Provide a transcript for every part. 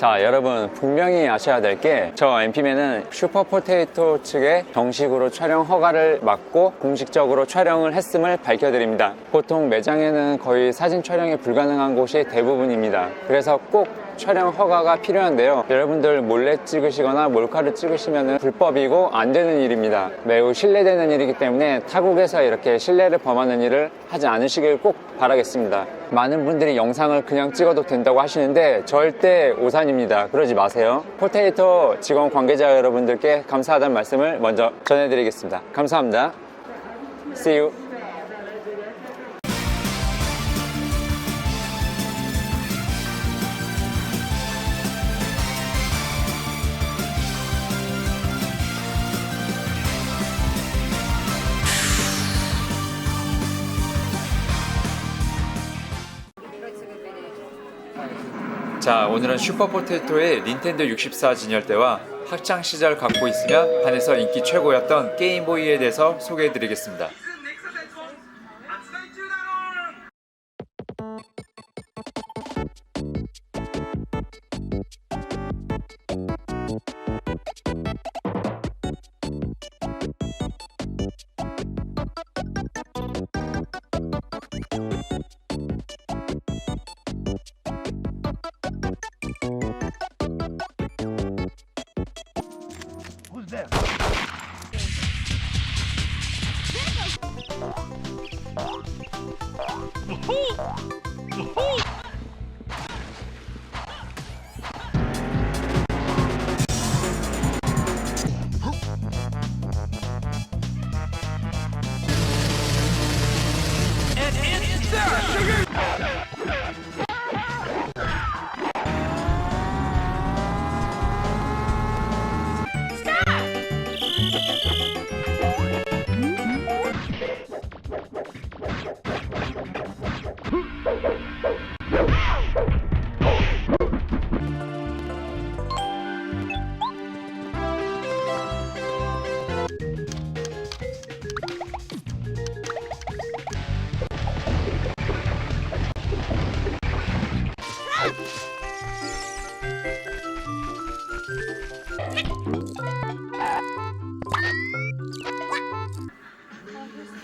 자 여러분 분명히 아셔야 될 게 저 MP맨은 슈퍼포테이토 측에 정식으로 촬영 허가를 받고 공식적으로 촬영을 했음을 밝혀드립니다. 보통 매장에는 거의 사진 촬영이 불가능한 곳이 대부분입니다. 그래서 꼭 촬영 허가가 필요한데요. 여러분들 몰래 찍으시거나 몰카를 찍으시면 불법이고 안 되는 일입니다. 매우 신뢰되는 일이기 때문에 타국에서 이렇게 신뢰를 범하는 일을 하지 않으시길 꼭 바라겠습니다. 많은 분들이 영상을 그냥 찍어도 된다고 하시는데 절대 오산입니다. 그러지 마세요. 포테이토 직원 관계자 여러분들께 감사하다는 말씀을 먼저 전해드리겠습니다. 감사합니다. See you 자, 오늘은 슈퍼포테이토의 닌텐도 64 진열대와 학창 시절 갖고 있으면 반에서 인기 최고였던 게임보이에 대해서 소개해 드리겠습니다.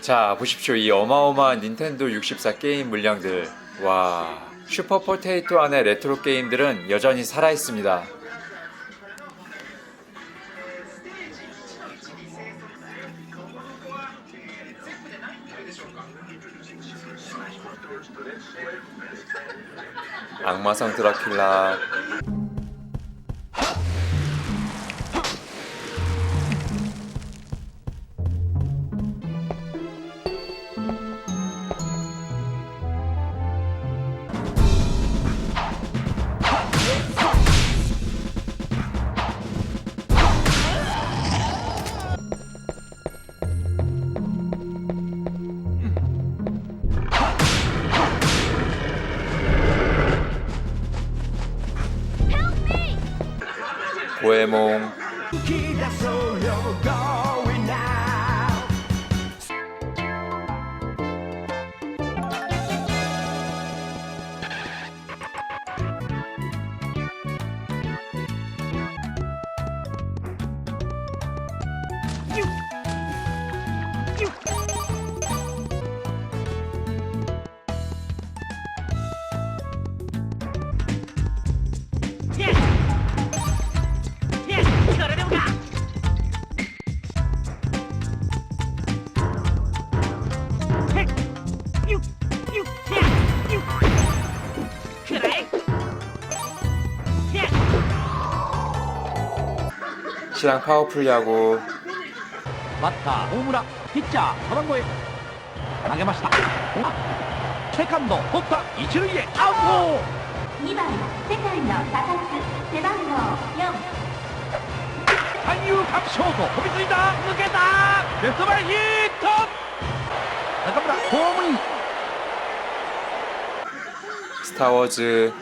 자, 보십시오. 이 어마어마한 닌텐도 64 게임 물량들. 와, 슈퍼포테이토 안의 레트로 게임들은 여전히 살아 있습니다. 악마성 드라큘라 고에몽 気 시간 파워풀 야구 맞다. 오무라. 피자. 서방고에. 강하게 맞다 체감도 아. 폭파. 이치루에 아웃 2번 세타인더 사카스 대방로 4 한유 갑쇼도 호비수이다抜けた 레프트발 히터 나갑니다 홈 스타워즈.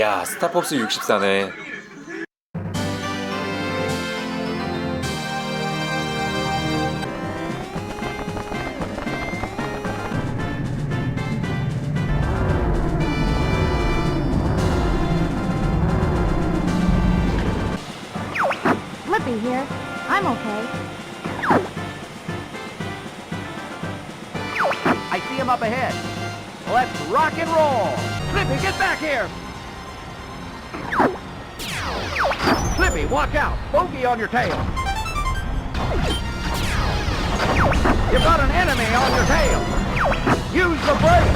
야 스타벅스 64네 Flippy here. I'm okay. I see him up ahead. Let's rock and roll. Flippy, get back here. Flippy, watch out. Bogey on your tail. You've got an enemy on your tail. Use the brake.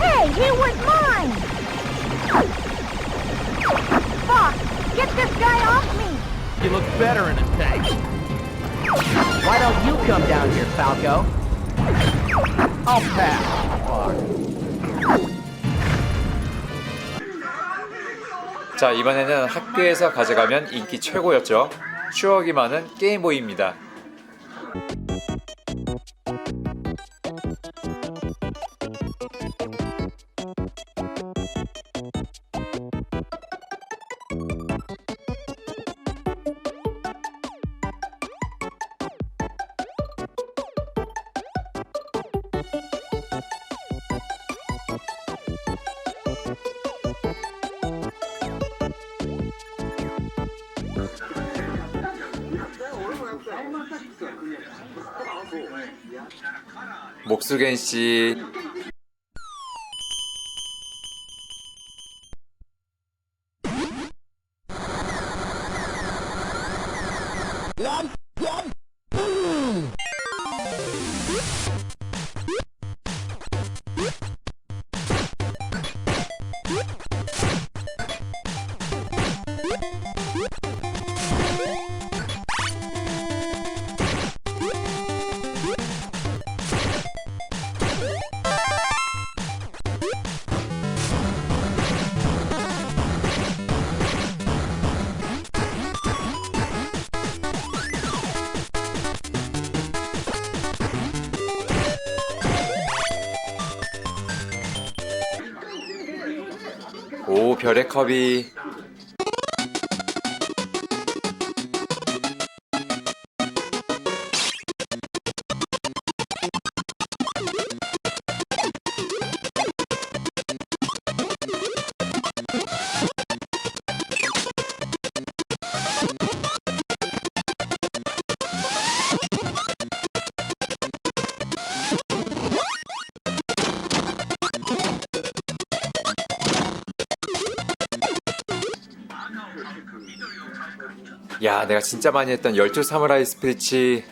Hey, he was mine! Fox, get this guy off me! He looks better in a tank. Why don't you come down here, Falco? I'll pass. 자 이번에는 학교에서 가져가면 인기 최고였죠 추억이 많은 게임보이입니다 목수겐 씨 별의 컵이 야 내가 진짜 많이 했던 12 사무라이 스피릿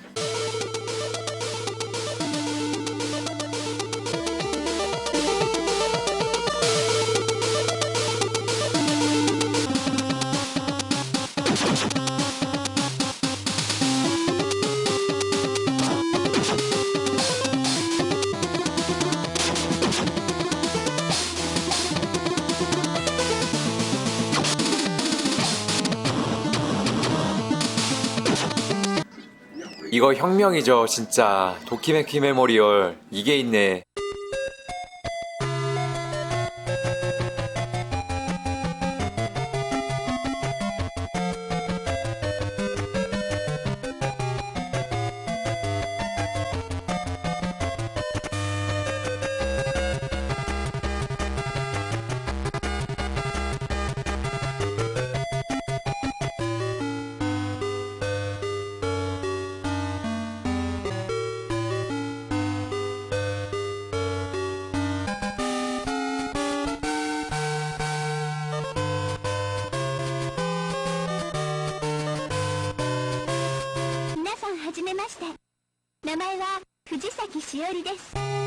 이 이거 혁명이죠 진짜. 도키메키 메모리얼. 이게 있네 しおりです。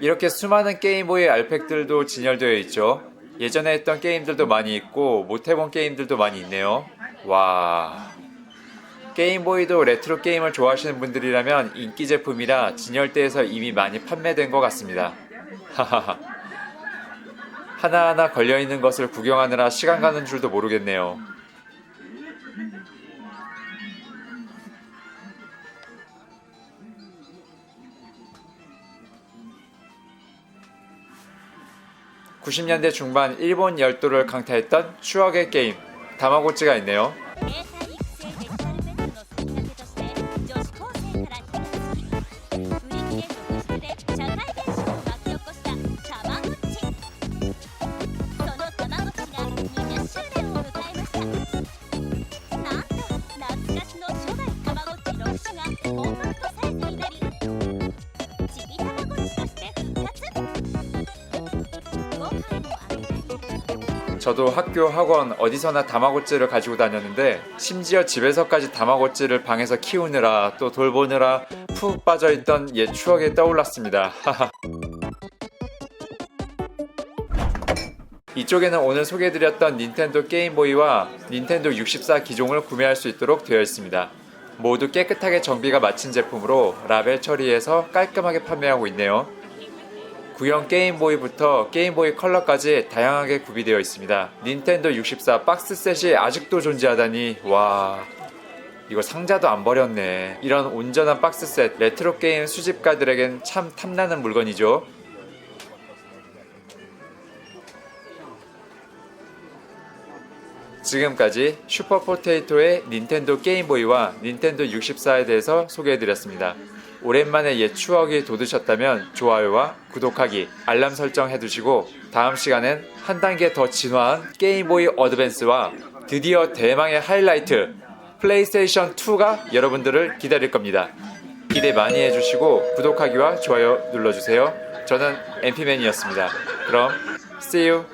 이렇게 수많은 게임보이 알팩들도 진열되어 있죠. 예전에 했던 게임들도 많이 있고 못 해본 게임들도 많이 있네요. 와. 게임보이도 레트로 게임을 좋아하시는 분들이라면 인기 제품이라 진열대에서 이미 많이 판매된 것 같습니다. 하하하. 하나하나 걸려있는 것을 구경하느라 시간 가는 줄도 모르겠네요. (90년대) 중반 일본 열도를 강타했던 추억의 게임 다마고찌가 있네요 저도 학교, 학원 어디서나 다마고찌를 가지고 다녔는데 심지어 집에서까지 다마고찌를 방에서 키우느라 또 돌보느라 푹 빠져있던 옛 추억이 떠올랐습니다. 이쪽에는 오늘 소개해드렸던 닌텐도 게임보이와 닌텐도 64 기종을 구매할 수 있도록 되어 있습니다. 모두 깨끗하게 정비가 마친 제품으로 라벨 처리해서 깔끔하게 판매하고 있네요. 구형 게임보이부터 게임보이 컬러까지 다양하게 구비되어 있습니다. 닌텐도 64 박스셋이 아직도 존재하다니 와 이거 상자도 안 버렸네. 이런 온전한 박스셋 레트로 게임 수집가들에겐 참 탐나는 물건이죠. 지금까지 슈퍼포테이토의 닌텐도 게임보이와 닌텐도 64에 대해서 소개해드렸습니다. 오랜만에 옛 추억이 돋으셨다면 좋아요와 구독하기, 알람 설정 해두시고 다음 시간엔 한 단계 더 진화한 게임보이 어드밴스와 드디어 대망의 하이라이트 플레이스테이션 2가 여러분들을 기다릴 겁니다. 기대 많이 해주시고 구독하기와 좋아요 눌러주세요. 저는 엠피맨이었습니다. 그럼 see you.